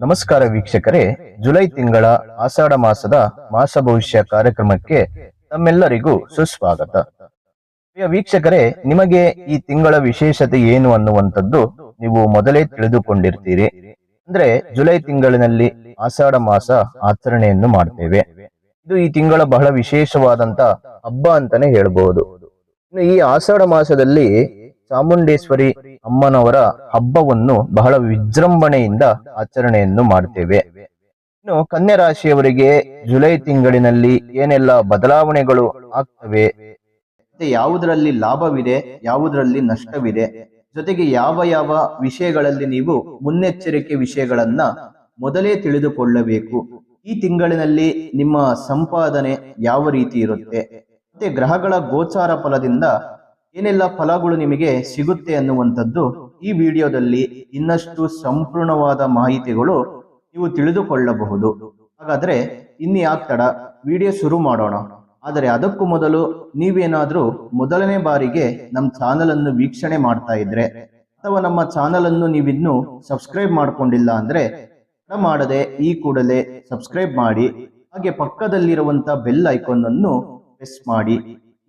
ನಮಸ್ಕಾರ ವೀಕ್ಷಕರೇ. ಜುಲೈ ತಿಂಗಳ ಆಷಾಢ ಮಾಸದ ಮಾಸ ಭವಿಷ್ಯ ಕಾರ್ಯಕ್ರಮಕ್ಕೆ ತಮ್ಮೆಲ್ಲರಿಗೂ ಸುಸ್ವಾಗತ. ಪ್ರಿಯ ವೀಕ್ಷಕರೇ, ನಿಮಗೆ ಈ ತಿಂಗಳ ವಿಶೇಷತೆ ಏನು ಅನ್ನುವಂಥದ್ದು ನೀವು ಮೊದಲೇ ತಿಳಿದುಕೊಂಡಿರ್ತೀರಿ. ಅಂದ್ರೆ ಜುಲೈ ತಿಂಗಳಿನಲ್ಲಿ ಆಷಾಢ ಮಾಸ ಆಚರಣೆಯನ್ನು ಮಾಡ್ತೇವೆ. ಇದು ಈ ತಿಂಗಳ ಬಹಳ ವಿಶೇಷವಾದಂತ ಹಬ್ಬ ಅಂತಾನೆ ಹೇಳಬಹುದು ಇನ್ನು ಈ ಆಷಾಢ ಮಾಸದಲ್ಲಿ ಚಾಮುಂಡೇಶ್ವರಿ ಅಮ್ಮನವರ ಹಬ್ಬವನ್ನು ಬಹಳ ವಿಜೃಂಭಣೆಯಿಂದ ಆಚರಣೆಯನ್ನು ಮಾಡ್ತೇವೆ. ಇನ್ನು ಕನ್ಯಾ ರಾಶಿಯವರಿಗೆ ಜುಲೈ ತಿಂಗಳಿನಲ್ಲಿ ಏನೆಲ್ಲ ಬದಲಾವಣೆಗಳು ಆಗ್ತವೆ? ಯಾವುದರಲ್ಲಿ ಲಾಭವಿದೆ, ಯಾವುದರಲ್ಲಿ ನಷ್ಟವಿದೆ? ಜೊತೆಗೆ ಯಾವ ಯಾವ ವಿಷಯಗಳಲ್ಲಿ ನೀವು ಮುನ್ನೆಚ್ಚರಿಕೆ ವಿಷಯಗಳನ್ನ ಮೊದಲೇ ತಿಳಿದುಕೊಳ್ಳಬೇಕು? ಈ ತಿಂಗಳಿನಲ್ಲಿ ನಿಮ್ಮ ಸಂಪಾದನೆ ಯಾವ ರೀತಿ ಇರುತ್ತೆ? ಮತ್ತೆ ಗ್ರಹಗಳ ಗೋಚಾರ ಫಲದಿಂದ ಏನೆಲ್ಲ ಫಲಗಳು ನಿಮಗೆ ಸಿಗುತ್ತೆ ಅನ್ನುವಂಥದ್ದು ಈ ವಿಡಿಯೋದಲ್ಲಿ ಇನ್ನಷ್ಟು ಸಂಪೂರ್ಣವಾದ ಮಾಹಿತಿಗಳು ನೀವು ತಿಳಿದುಕೊಳ್ಳಬಹುದು. ಹಾಗಾದ್ರೆ ಇನ್ನು ತಡ, ವಿಡಿಯೋ ಶುರು ಮಾಡೋಣ. ಆದರೆ ಅದಕ್ಕೂ ಮೊದಲು ನೀವೇನಾದರೂ ಮೊದಲನೇ ಬಾರಿಗೆ ನಮ್ಮ ಚಾನಲ್ ಅನ್ನು ವೀಕ್ಷಣೆ ಮಾಡ್ತಾ ಇದ್ರೆ, ಅಥವಾ ನಮ್ಮ ಚಾನಲ್ ಅನ್ನು ನೀವಿನ್ನೂ ಸಬ್ಸ್ಕ್ರೈಬ್ ಮಾಡ್ಕೊಂಡಿಲ್ಲ ಅಂದ್ರೆ ಮಾಡದೆ ಈ ಕೂಡಲೇ ಸಬ್ಸ್ಕ್ರೈಬ್ ಮಾಡಿ, ಹಾಗೆ ಪಕ್ಕದಲ್ಲಿರುವಂತ ಬೆಲ್ ಐಕಾನ್ ಅನ್ನು ಪ್ರೆಸ್ ಮಾಡಿ.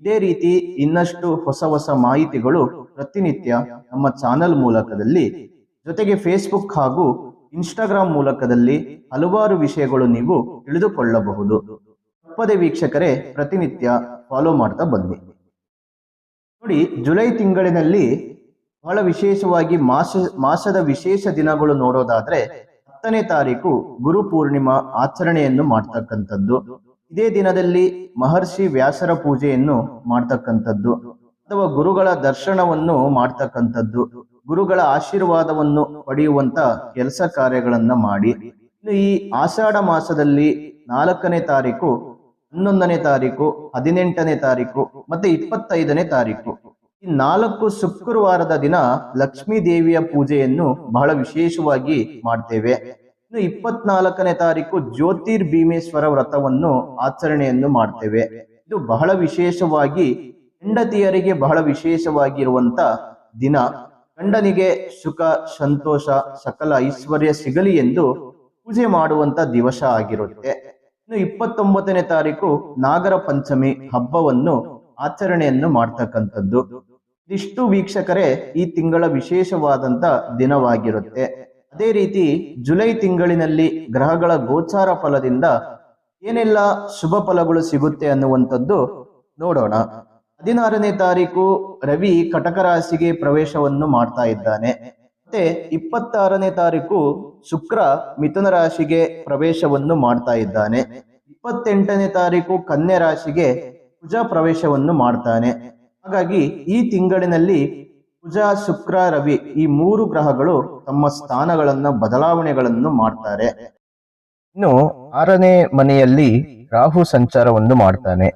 ಇದೇ ರೀತಿ ಇನ್ನಷ್ಟು ಹೊಸ ಹೊಸ ಮಾಹಿತಿಗಳು ಪ್ರತಿನಿತ್ಯ ನಮ್ಮ ಚಾನಲ್ ಮೂಲಕದಲ್ಲಿ, ಜೊತೆಗೆ ಫೇಸ್ಬುಕ್ ಹಾಗೂ ಇನ್ಸ್ಟಾಗ್ರಾಮ್ ಮೂಲಕದಲ್ಲಿ ಹಲವಾರು ವಿಷಯಗಳು ನೀವು ತಿಳಿದುಕೊಳ್ಳಬಹುದು. ತಪ್ಪದೆ ವೀಕ್ಷಕರೇ, ಪ್ರತಿನಿತ್ಯ ಫಾಲೋ ಮಾಡ್ತಾ ಬನ್ನಿ. ನೋಡಿ, ಜುಲೈ ತಿಂಗಳಿನಲ್ಲಿ ಬಹಳ ವಿಶೇಷವಾಗಿ ಮಾಸ, ಮಾಸದ ವಿಶೇಷ ದಿನಗಳು ನೋಡೋದಾದ್ರೆ ಹತ್ತನೇ ತಾರೀಕು ಗುರು ಪೂರ್ಣಿಮಾ ಆಚರಣೆಯನ್ನು ಮಾಡ್ತಕ್ಕಂಥದ್ದು. ಇದೇ ದಿನದಲ್ಲಿ ಮಹರ್ಷಿ ವ್ಯಾಸರ ಪೂಜೆಯನ್ನು ಮಾಡ್ತಕ್ಕಂಥದ್ದು ಅಥವಾ ಗುರುಗಳ ದರ್ಶನವನ್ನು ಮಾಡ್ತಕ್ಕಂಥದ್ದು. ಗುರುಗಳ ಆಶೀರ್ವಾದವನ್ನು ಪಡೆಯುವಂತ ಕೆಲಸ ಕಾರ್ಯಗಳನ್ನ ಮಾಡಿ. ಇನ್ನು ಈ ಆಷಾಢ ಮಾಸದಲ್ಲಿ ನಾಲ್ಕನೇ ತಾರೀಕು, ಹನ್ನೊಂದನೇ ತಾರೀಕು, ಹದಿನೆಂಟನೇ ತಾರೀಕು ಮತ್ತೆ ಇಪ್ಪತ್ತೈದನೇ ತಾರೀಕು. ಈ ನಾಲ್ಕು ಶುಕ್ರವಾರದ ದಿನ ಲಕ್ಷ್ಮೀ ದೇವಿಯ ಪೂಜೆಯನ್ನು ಬಹಳ ವಿಶೇಷವಾಗಿ ಮಾಡ್ತೇವೆ. ಇನ್ನು ಇಪ್ಪತ್ನಾಲ್ಕನೇ ತಾರೀಕು ಜ್ಯೋತಿರ್ ಭೀಮೇಶ್ವರ ವ್ರತವನ್ನು ಆಚರಣೆಯನ್ನು ಮಾಡ್ತೇವೆ. ಇದು ಬಹಳ ವಿಶೇಷವಾಗಿ ಹೆಂಡತಿಯರಿಗೆ ಬಹಳ ವಿಶೇಷವಾಗಿರುವಂತ ದಿನ. ಗಂಡನಿಗೆ ಸುಖ, ಸಂತೋಷ, ಸಕಲ ಐಶ್ವರ್ಯ ಸಿಗಲಿ ಎಂದು ಪೂಜೆ ಮಾಡುವಂತ ದಿವಸ ಆಗಿರುತ್ತೆ. ಇನ್ನು ಇಪ್ಪತ್ತೊಂಬತ್ತನೇ ತಾರೀಕು ನಾಗರ ಪಂಚಮಿ ಹಬ್ಬವನ್ನು ಆಚರಣೆಯನ್ನು ಮಾಡ್ತಕ್ಕಂಥದ್ದು. ಇದಿಷ್ಟು ವೀಕ್ಷಕರೇ ಈ ತಿಂಗಳ ವಿಶೇಷವಾದಂತ ದಿನವಾಗಿರುತ್ತೆ. ಅದೇ ರೀತಿ ಜುಲೈ ತಿಂಗಳಿನಲ್ಲಿ ಗ್ರಹಗಳ ಗೋಚಾರ ಫಲದಿಂದ ಏನೆಲ್ಲ ಶುಭ ಫಲಗಳು ಸಿಗುತ್ತೆ ಅನ್ನುವಂಥದ್ದು ನೋಡೋಣ. ಹದಿನಾರನೇ ತಾರೀಕು ರವಿ ಕಟಕ ರಾಶಿಗೆ ಪ್ರವೇಶವನ್ನು ಮಾಡ್ತಾ ಇದ್ದಾನೆ. ಮತ್ತೆ ಇಪ್ಪತ್ತಾರನೇ ತಾರೀಕು ಶುಕ್ರ ಮಿಥುನ ರಾಶಿಗೆ ಪ್ರವೇಶವನ್ನು ಮಾಡ್ತಾ ಇದ್ದಾನೆ. ಇಪ್ಪತ್ತೆಂಟನೇ ತಾರೀಕು ಕನ್ಯಾ ರಾಶಿಗೆ ಕುಜ ಪ್ರವೇಶವನ್ನು ಮಾಡ್ತಾನೆ. ಹಾಗಾಗಿ ಈ ತಿಂಗಳಿನಲ್ಲಿ ಕುಜ ಶುಕ್ರ, ರವಿ ಈ ಮೂರು ಗ್ರಹಗಳು ತಮ್ಮ ಸ್ಥಾನಗಳನ್ನ, ಬದಲಾವಣೆಗಳನ್ನು ಮಾಡ್ತಾರೆ. ಇನ್ನು ಆರನೇ ಮನೆಯಲ್ಲಿ ರಾಹು ಸಂಚಾರವನ್ನು ಮಾಡ್ತಾನೆ.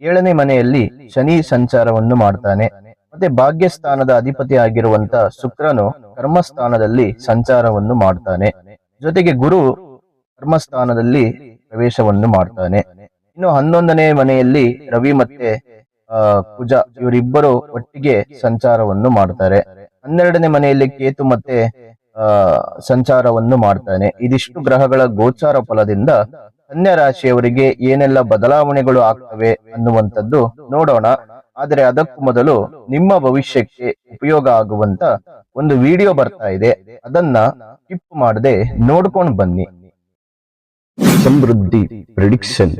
ಏಳನೇ ಮನೆಯಲ್ಲಿ ಶನಿ ಸಂಚಾರವನ್ನು ಮಾಡ್ತಾನೆ. ಮತ್ತೆ ಭಾಗ್ಯಸ್ಥಾನದ ಅಧಿಪತಿ ಆಗಿರುವಂತ ಶುಕ್ರನು ಕರ್ಮಸ್ಥಾನದಲ್ಲಿ ಸಂಚಾರವನ್ನು ಮಾಡ್ತಾನೆ. ಜೊತೆಗೆ ಗುರು ಕರ್ಮಸ್ಥಾನದಲ್ಲಿ ಪ್ರವೇಶವನ್ನು ಮಾಡ್ತಾನೆ. ಇನ್ನು ಹನ್ನೊಂದನೇ ಮನೆಯಲ್ಲಿ ರವಿ ಮತ್ತೆ ಕುಜ ಇವರಿಬ್ಬರು ಒಟ್ಟಿಗೆ ಸಂಚಾರವನ್ನು ಮಾಡ್ತಾರೆ. ಹನ್ನೆರಡನೇ ಮನೆಯಲ್ಲಿ ಕೇತು ಮತ್ತೆ ಆ ಸಂಚಾರವನ್ನು ಮಾಡ್ತಾನೆ. ಇದಿಷ್ಟು ಗ್ರಹಗಳ ಗೋಚಾರ ಫಲದಿಂದ ಕನ್ಯಾ ರಾಶಿಯವರಿಗೆ ಏನೆಲ್ಲ ಬದಲಾವಣೆಗಳು ಆಗ್ತವೆ ಅನ್ನುವಂಥದ್ದು ನೋಡೋಣ. ಆದರೆ ಅದಕ್ಕೂ ಮೊದಲು ನಿಮ್ಮ ಭವಿಷ್ಯಕ್ಕೆ ಉಪಯೋಗ ಆಗುವಂತ ಒಂದು ವಿಡಿಯೋ ಬರ್ತಾ ಇದೆ. ಅದನ್ನ ಸ್ಕಿಪ್ ಮಾಡದೆ ನೋಡ್ಕೊಂಡು ಬನ್ನಿ. ಸಮೃದ್ಧಿ ಪ್ರಿಡಿಕ್ಷನ್.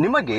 ನಿಮಗೆ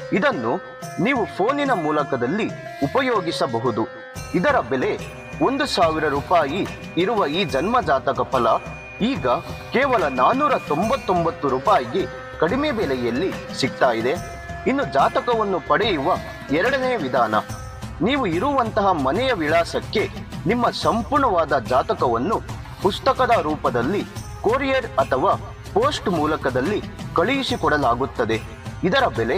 ಇದನ್ನು ನೀವು ಫೋನಿನ ಮೂಲಕದಲ್ಲಿ ಉಪಯೋಗಿಸಬಹುದು. ಇದರ ಬೆಲೆ ಒಂದು ಸಾವಿರ ರೂಪಾಯಿ ಇರುವ ಈ ಜನ್ಮಜಾತಕ ಫಲ ಈಗ ಕೇವಲ ನಾನ್ನೂರ ತೊಂಬತ್ತೊಂಬತ್ತು ರೂಪಾಯಿಗೆ ಕಡಿಮೆ ಬೆಲೆಯಲ್ಲಿ ಸಿಗ್ತಾ ಇದೆ. ಇನ್ನು ಜಾತಕವನ್ನು ಪಡೆಯುವ ಎರಡನೇ ವಿಧಾನ, ನೀವು ಇರುವಂತಹ ಮನೆಯ ವಿಳಾಸಕ್ಕೆ ನಿಮ್ಮ ಸಂಪೂರ್ಣವಾದ ಜಾತಕವನ್ನು ಪುಸ್ತಕದ ರೂಪದಲ್ಲಿ, ಕೊರಿಯರ್ ಅಥವಾ ಪೋಸ್ಟ್ ಮೂಲಕದಲ್ಲಿ ಕಳುಹಿಸಿಕೊಡಲಾಗುತ್ತದೆ. ಇದರ ಬೆಲೆ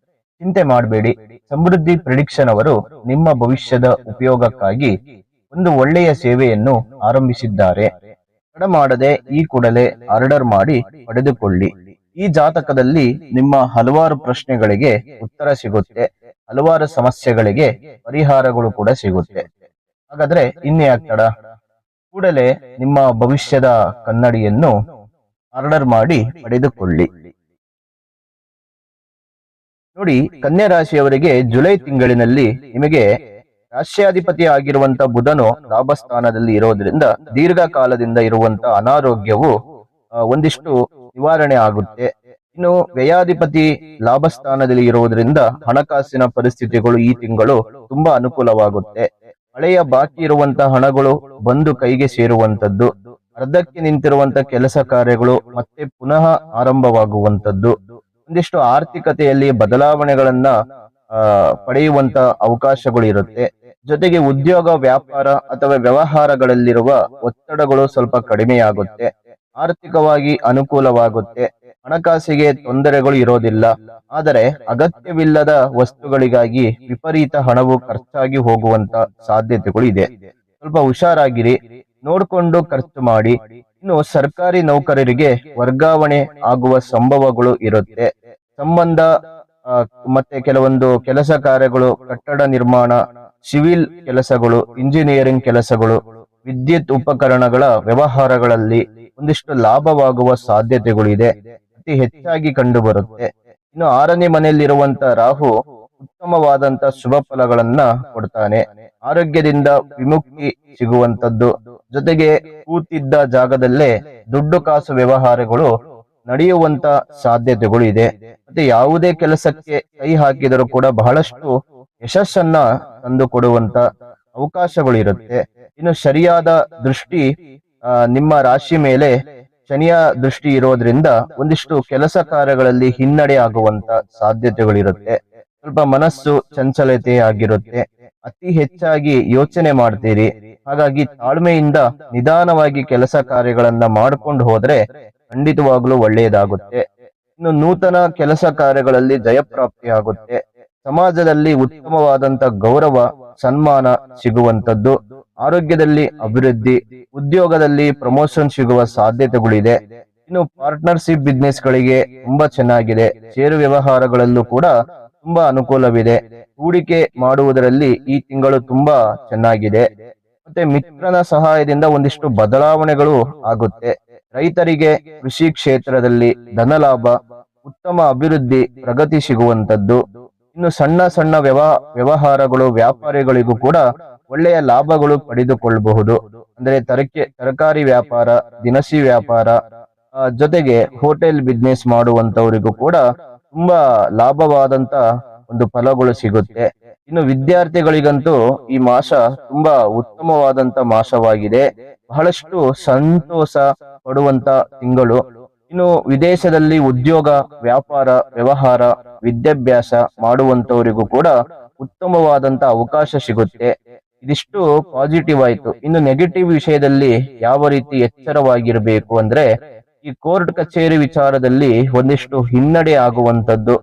ಚಿಂತೆ ಮಾಡಬೇಡಿ. ಸಮೃದ್ಧಿ ಪ್ರಿಡಿಕ್ಷನ್ ಅವರು ನಿಮ್ಮ ಭವಿಷ್ಯದ ಉಪಯೋಗಕ್ಕಾಗಿ ಒಂದು ಒಳ್ಳೆಯ ಸೇವೆಯನ್ನು ಆರಂಭಿಸಿದ್ದಾರೆ. ತಡ ಮಾಡದೆ ಈ ಕೂಡಲೇ ಆರ್ಡರ್ ಮಾಡಿ ಪಡೆದುಕೊಳ್ಳಿ. ಈ ಜಾತಕದಲ್ಲಿ ನಿಮ್ಮ ಹಲವಾರು ಪ್ರಶ್ನೆಗಳಿಗೆ ಉತ್ತರ ಸಿಗುತ್ತೆ. ಹಲವಾರು ಸಮಸ್ಯೆಗಳಿಗೆ ಪರಿಹಾರಗಳು ಕೂಡ ಸಿಗುತ್ತೆ. ಹಾಗಾದ್ರೆ ಇನ್ನೇ ಆಗ್ತಡ ಕೂಡಲೇ ನಿಮ್ಮ ಭವಿಷ್ಯದ ಕನ್ನಡಿಯನ್ನು ಆರ್ಡರ್ ಮಾಡಿ ಪಡೆದುಕೊಳ್ಳಿ. ನೋಡಿ, ಕನ್ಯಾ ರಾಶಿಯವರಿಗೆ ಜುಲೈ ತಿಂಗಳಿನಲ್ಲಿ ನಿಮಗೆ ರಾಷ್ಟ್ರಾಧಿಪತಿ ಆಗಿರುವಂತ ಬುಧನು ಲಾಭಸ್ಥಾನದಲ್ಲಿ ಇರೋದ್ರಿಂದ ದೀರ್ಘಕಾಲದಿಂದ ಇರುವಂತ ಅನಾರೋಗ್ಯವು ಒಂದಿಷ್ಟು ನಿವಾರಣೆ ಆಗುತ್ತೆ. ಇನ್ನು ವ್ಯಯಾಧಿಪತಿ ಲಾಭಸ್ಥಾನದಲ್ಲಿ ಇರುವುದರಿಂದ ಹಣಕಾಸಿನ ಪರಿಸ್ಥಿತಿಗಳು ಈ ತಿಂಗಳು ತುಂಬಾ ಅನುಕೂಲವಾಗುತ್ತೆ. ಹಳೆಯ ಬಾಕಿ ಇರುವಂತ ಹಣಗಳು ಬಂದು ಕೈಗೆ ಸೇರುವಂತದ್ದು ಅರ್ಧಕ್ಕೆ ನಿಂತಿರುವಂತ ಕೆಲಸ ಕಾರ್ಯಗಳು ಮತ್ತೆ ಪುನಃ ಆರಂಭವಾಗುವಂತದ್ದು ಒಂದಿಷ್ಟು ಆರ್ಥಿಕತೆಯಲ್ಲಿ ಬದಲಾವಣೆಗಳನ್ನ ಪಡೆಯುವಂತ ಅವಕಾಶಗಳು ಇರುತ್ತೆ. ಜೊತೆಗೆ ಉದ್ಯೋಗ, ವ್ಯಾಪಾರ ಅಥವಾ ವ್ಯವಹಾರಗಳಲ್ಲಿರುವ ಒತ್ತಡಗಳು ಸ್ವಲ್ಪ ಕಡಿಮೆಯಾಗುತ್ತೆ. ಆರ್ಥಿಕವಾಗಿ ಅನುಕೂಲವಾಗುತ್ತೆ. ಹಣಕಾಸಿಗೆ ತೊಂದರೆಗಳು ಇರೋದಿಲ್ಲ. ಆದರೆ ಅಗತ್ಯವಿಲ್ಲದ ವಸ್ತುಗಳಿಗಾಗಿ ವಿಪರೀತ ಹಣವು ಖರ್ಚಾಗಿ ಹೋಗುವಂತ ಸಾಧ್ಯತೆಗಳು ಇದೆ. ಸ್ವಲ್ಪ ಹುಷಾರಾಗಿರಿ. ನೋಡ್ಕೊಂಡು ಖರ್ಚು ಮಾಡಿ. ಇನ್ನು ಸರ್ಕಾರಿ ನೌಕರರಿಗೆ ವರ್ಗಾವಣೆ ಆಗುವ ಸಂಭವಗಳು ಇರುತ್ತೆ. ಸಂಬಂಧ ಮತ್ತೆ ಕೆಲವೊಂದು ಕೆಲಸ ಕಾರ್ಯಗಳು, ಕಟ್ಟಡ ನಿರ್ಮಾಣ, ಸಿವಿಲ್ ಕೆಲಸಗಳು, ಇಂಜಿನಿಯರಿಂಗ್ ಕೆಲಸಗಳು, ವಿದ್ಯುತ್ ಉಪಕರಣಗಳ ವ್ಯವಹಾರಗಳಲ್ಲಿ ಒಂದಿಷ್ಟು ಲಾಭವಾಗುವ ಸಾಧ್ಯತೆಗಳು ಇದೆ ಅತಿ ಹೆಚ್ಚಾಗಿ ಕಂಡು ಬರುತ್ತೆ ಇನ್ನು ಆರನೇ ಮನೆಯಲ್ಲಿರುವಂತ ರಾಹು ಉತ್ತಮವಾದಂತ ಶುಭ ಫಲಗಳನ್ನ ಕೊಡ್ತಾನೆ. ಆರೋಗ್ಯದಿಂದ ವಿಮುಕ್ತಿ ಸಿಗುವಂತದ್ದು. ಜೊತೆಗೆ ಕೂತಿದ್ದ ಜಾಗದಲ್ಲೇ ದುಡ್ಡು ಕಾಸು ವ್ಯವಹಾರಗಳು ನಡೆಯುವಂತ ಸಾಧ್ಯತೆಗಳು ಇದೆ. ಮತ್ತೆ ಯಾವುದೇ ಕೆಲಸಕ್ಕೆ ಕೈ ಹಾಕಿದರೂ ಕೂಡ ಬಹಳಷ್ಟು ಯಶಸ್ಸನ್ನ ತಂದು ಕೊಡುವಂತ ಅವಕಾಶಗಳು ಇರುತ್ತೆ. ಇನ್ನು ಸರಿಯಾದ ದೃಷ್ಟಿ ನಿಮ್ಮ ರಾಶಿ ಮೇಲೆ ಶನಿಯ ದೃಷ್ಟಿ ಇರೋದ್ರಿಂದ ಒಂದಿಷ್ಟು ಕೆಲಸ ಕಾರ್ಯಗಳಲ್ಲಿ ಹಿನ್ನಡೆ ಆಗುವಂತ ಸಾಧ್ಯತೆಗಳಿರುತ್ತೆ ಸ್ವಲ್ಪ ಮನಸ್ಸು ಚಂಚಲತೆ ಆಗಿರುತ್ತೆ. ಅತಿ ಹೆಚ್ಚಾಗಿ ಯೋಚನೆ ಮಾಡ್ತೀರಿ. ಹಾಗಾಗಿ ತಾಳ್ಮೆಯಿಂದ ನಿಧಾನವಾಗಿ ಕೆಲಸ ಕಾರ್ಯಗಳನ್ನ ಮಾಡ್ಕೊಂಡು ಹೋದ್ರೆ ಖಂಡಿತವಾಗ್ಲೂ ಒಳ್ಳೆಯದಾಗುತ್ತೆ. ಇನ್ನು ನೂತನ ಕೆಲಸ ಕಾರ್ಯಗಳಲ್ಲಿ ಜಯಪ್ರಾಪ್ತಿ ಆಗುತ್ತೆ ಸಮಾಜದಲ್ಲಿ ಉತ್ತಮವಾದಂತ ಗೌರವ, ಸನ್ಮಾನ ಸಿಗುವಂತದ್ದು ಆರೋಗ್ಯದಲ್ಲಿ ಅಭಿವೃದ್ಧಿ, ಉದ್ಯೋಗದಲ್ಲಿ ಪ್ರಮೋಷನ್ ಸಿಗುವ ಸಾಧ್ಯತೆಗಳಿದೆ. ಇನ್ನು ಪಾರ್ಟ್ನರ್ಶಿಪ್ ಬಿಸ್ನೆಸ್ ಗಳಿಗೆ ತುಂಬಾ ಚೆನ್ನಾಗಿದೆ. ಷೇರು ವ್ಯವಹಾರಗಳಲ್ಲೂ ಕೂಡ ತುಂಬಾ ಅನುಕೂಲವಿದೆ. ಹೂಡಿಕೆ ಮಾಡುವುದರಲ್ಲಿ ಈ ತಿಂಗಳು ತುಂಬಾ ಚೆನ್ನಾಗಿದೆ. ಮತ್ತೆ ಮಿತ್ರನ ಸಹಾಯದಿಂದ ಒಂದಿಷ್ಟು ಬದಲಾವಣೆಗಳು ಆಗುತ್ತೆ. ರೈತರಿಗೆ ಕೃಷಿ ಕ್ಷೇತ್ರದಲ್ಲಿ ಧನಲಾಭ, ಉತ್ತಮ ಅಭಿವೃದ್ಧಿ ಪ್ರಗತಿ ಸಿಗುವಂತದ್ದು ಇನ್ನು ಸಣ್ಣ ಸಣ್ಣ ವ್ಯವ, ವ್ಯವಹಾರಗಳು, ವ್ಯಾಪಾರಿಗಳಿಗೂ ಕೂಡ ಒಳ್ಳೆಯ ಲಾಭಗಳು ಪಡೆದುಕೊಳ್ಳಬಹುದು. ಅಂದ್ರೆ ತರಕೆ, ತರಕಾರಿ ವ್ಯಾಪಾರ, ದಿನಸಿ ವ್ಯಾಪಾರ ಜೊತೆಗೆ ಹೋಟೆಲ್ ಬಿಸ್ನೆಸ್ ಮಾಡುವಂತವರಿಗೂ ಕೂಡ ತುಂಬಾ ಲಾಭವಾದಂತ ಒಂದು ಫಲಗಳು ಸಿಗುತ್ತೆ. ಇನ್ನು ವಿದ್ಯಾರ್ಥಿಗಳಿಗಂತೂ ಈ ಮಾಸ ತುಂಬಾ ಉತ್ತಮವಾದಂತ ಮಾಸವಾಗಿದೆ. ಬಹಳಷ್ಟು ಸಂತೋಷ ಪಡುವಂತ ತಿಂಗಳು. ಇನ್ನು ವಿದೇಶದಲ್ಲಿ ಉದ್ಯೋಗ, ವ್ಯಾಪಾರ, ವ್ಯವಹಾರ, ವಿದ್ಯಾಭ್ಯಾಸ ಮಾಡುವಂತವರಿಗೂ ಕೂಡ ಉತ್ತಮವಾದಂತ ಅವಕಾಶ ಸಿಗುತ್ತೆ. ಇದಿಷ್ಟು ಪಾಸಿಟಿವ್ ಆಯ್ತು. ಇನ್ನು ನೆಗೆಟಿವ್ ವಿಷಯದಲ್ಲಿ ಯಾವ ರೀತಿ ಎಚ್ಚರವಾಗಿರಬೇಕು ಅಂದ್ರೆ ಈ ಕೋರ್ಟ್ ಕಚೇರಿ ವಿಚಾರದಲ್ಲಿ ಒಂದಿಷ್ಟು ಹಿನ್ನಡೆ ಆಗುವಂತದ್ದು.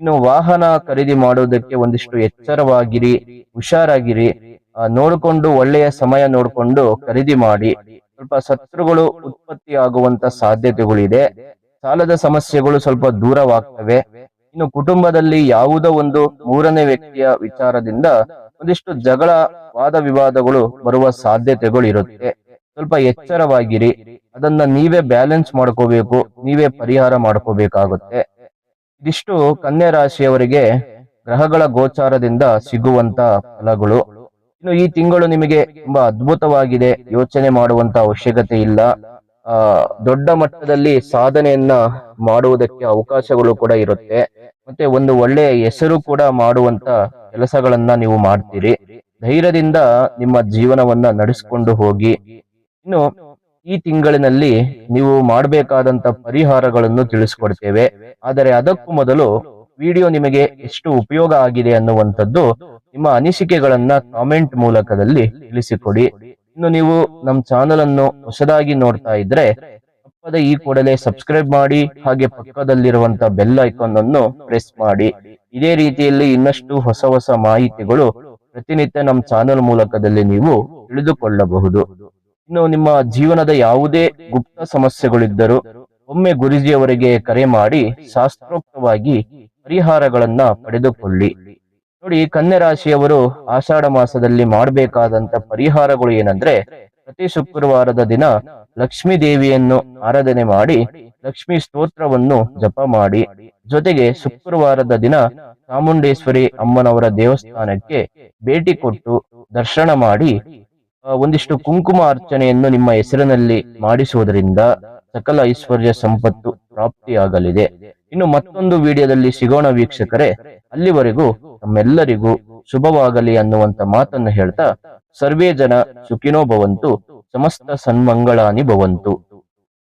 ಇನ್ನು ವಾಹನ ಖರೀದಿ ಮಾಡುವುದಕ್ಕೆ ಒಂದಿಷ್ಟು ಎಚ್ಚರವಾಗಿರಿ, ಹುಷಾರಾಗಿರಿ. ನೋಡಿಕೊಂಡು ಒಳ್ಳೆಯ ಸಮಯ ನೋಡಿಕೊಂಡು ಖರೀದಿ ಮಾಡಿ. ಸ್ವಲ್ಪ ಶತ್ರುಗಳು ಉತ್ಪತ್ತಿ ಆಗುವಂತ ಸಾಧ್ಯತೆಗಳಿದೆ. ಸಾಲದ ಸಮಸ್ಯೆಗಳು ಸ್ವಲ್ಪ ದೂರವಾಗ್ತವೆ. ಇನ್ನು ಕುಟುಂಬದಲ್ಲಿ ಯಾವುದೋ ಒಂದು ಮೂರನೇ ವ್ಯಕ್ತಿಯ ವಿಚಾರದಿಂದ ಒಂದಿಷ್ಟು ಜಗಳ, ವಾದ ವಿವಾದಗಳು ಬರುವ ಸಾಧ್ಯತೆಗಳು ಇರುತ್ತೆ ಸ್ವಲ್ಪ ಎಚ್ಚರವಾಗಿರಿ. ಅದನ್ನ ನೀವೇ ಬ್ಯಾಲೆನ್ಸ್ ಮಾಡ್ಕೋಬೇಕು. ನೀವೇ ಪರಿಹಾರ ಮಾಡ್ಕೋಬೇಕಾಗುತ್ತೆ. ಇದಿಷ್ಟು ಕನ್ಯಾ ರಾಶಿಯವರಿಗೆ ಗ್ರಹಗಳ ಗೋಚಾರದಿಂದ ಸಿಗುವಂತ ಫಲಗಳು. ಇನ್ನು ಈ ತಿಂಗಳು ನಿಮಗೆ ತುಂಬಾ ಅದ್ಭುತವಾಗಿದೆ. ಯೋಚನೆ ಮಾಡುವಂತ ಅವಶ್ಯಕತೆ ಇಲ್ಲ. ಆ, ದೊಡ್ಡ ಮಟ್ಟದಲ್ಲಿ ಸಾಧನೆಯನ್ನ ಮಾಡುವುದಕ್ಕೆ ಅವಕಾಶಗಳು ಕೂಡ ಇರುತ್ತೆ. ಮತ್ತೆ ಒಂದು ಒಳ್ಳೆಯ ಹೆಸರು ಕೂಡ ಮಾಡುವಂತ ಕೆಲಸಗಳನ್ನ ನೀವು ಮಾಡ್ತೀರಿ. ಧೈರ್ಯದಿಂದ ನಿಮ್ಮ ಜೀವನವನ್ನ ನಡೆಸಿಕೊಂಡು ಹೋಗಿ. ಇನ್ನು ಈ ತಿಂಗಳಿನಲ್ಲಿ ನೀವು ಮಾಡಬೇಕಾದಂತ ಪರಿಹಾರಗಳನ್ನು ತಿಳಿಸ್ಕೊಡ್ತೇವೆ. ಆದರೆ ಅದಕ್ಕೂ ಮೊದಲು ವಿಡಿಯೋ ನಿಮಗೆ ಎಷ್ಟು ಉಪಯೋಗ ಆಗಿದೆ ಅನ್ನುವಂಥದ್ದು ನಿಮ್ಮ ಅನಿಸಿಕೆಗಳನ್ನ ಕಾಮೆಂಟ್ ಮೂಲಕದಲ್ಲಿ ತಿಳಿಸಿಕೊಡಿ. ಇನ್ನು ನೀವು ನಮ್ಮ ಚಾನೆಲ್ ಅನ್ನು ಹೊಸದಾಗಿ ನೋಡ್ತಾ ಇದ್ರೆ ತಪ್ಪದೆ ಈ ಕೂಡಲೇ ಸಬ್ಸ್ಕ್ರೈಬ್ ಮಾಡಿ, ಹಾಗೆ ಪಕ್ಕದಲ್ಲಿರುವಂತ ಬೆಲ್ ಐಕಾನ್ ಅನ್ನು ಪ್ರೆಸ್ ಮಾಡಿ. ಇದೇ ರೀತಿಯಲ್ಲಿ ಇನ್ನಷ್ಟು ಹೊಸ ಹೊಸ ಮಾಹಿತಿಗಳು ಪ್ರತಿನಿತ್ಯ ನಮ್ಮ ಚಾನೆಲ್ ಮೂಲಕದಲ್ಲಿ ನೀವು ತಿಳಿದುಕೊಳ್ಳಬಹುದು. ಇನ್ನು ನಿಮ್ಮ ಜೀವನದ ಯಾವುದೇ ಗುಪ್ತ ಸಮಸ್ಯೆಗಳಿದ್ದರೂ ಒಮ್ಮೆ ಗುರುಜಿಯವರಿಗೆ ಕರೆ ಮಾಡಿ ಶಾಸ್ತ್ರೋಕ್ತವಾಗಿ ಪರಿಹಾರಗಳನ್ನ ಪಡೆದುಕೊಳ್ಳಿ. ನೋಡಿ, ಕನ್ಯರಾಶಿಯವರು ಆಷಾಢ ಮಾಸದಲ್ಲಿ ಮಾಡಬೇಕಾದಂತ ಪರಿಹಾರಗಳು ಏನಂದ್ರೆ, ಪ್ರತಿ ಶುಕ್ರವಾರದ ದಿನ ಲಕ್ಷ್ಮೀ ದೇವಿಯನ್ನು ಆರಾಧನೆ ಮಾಡಿ, ಲಕ್ಷ್ಮೀ ಸ್ತೋತ್ರವನ್ನು ಜಪ ಮಾಡಿ. ಜೊತೆಗೆ ಶುಕ್ರವಾರದ ದಿನ ಚಾಮುಂಡೇಶ್ವರಿ ಅಮ್ಮನವರ ದೇವಸ್ಥಾನಕ್ಕೆ ಭೇಟಿ ಕೊಟ್ಟು ದರ್ಶನ ಮಾಡಿ ಒಂದಿಷ್ಟು ಕುಂಕುಮ ಅರ್ಚನೆಯನ್ನು ನಿಮ್ಮ ಹೆಸರಿನಲ್ಲಿ ಮಾಡಿಸುವುದರಿಂದ ಸಕಲ ಐಶ್ವರ್ಯ ಸಂಪತ್ತು ಪ್ರಾಪ್ತಿಯಾಗಲಿದೆ. ಇನ್ನು ಮತ್ತೊಂದು ವಿಡಿಯೋದಲ್ಲಿ ಸಿಗೋಣ ವೀಕ್ಷಕರೇ, ಅಲ್ಲಿವರೆಗೂ ನಮ್ಮೆಲ್ಲರಿಗೂ ಶುಭವಾಗಲಿ ಅನ್ನುವಂತ ಮಾತನ್ನು ಹೇಳ್ತಾ, ಸರ್ವೇ ಜನ ಸುಖಿನೋ ಭವಂತು, ಸಮಸ್ತ ಸನ್ಮಂಗಳಾನಿ ಭವಂತು.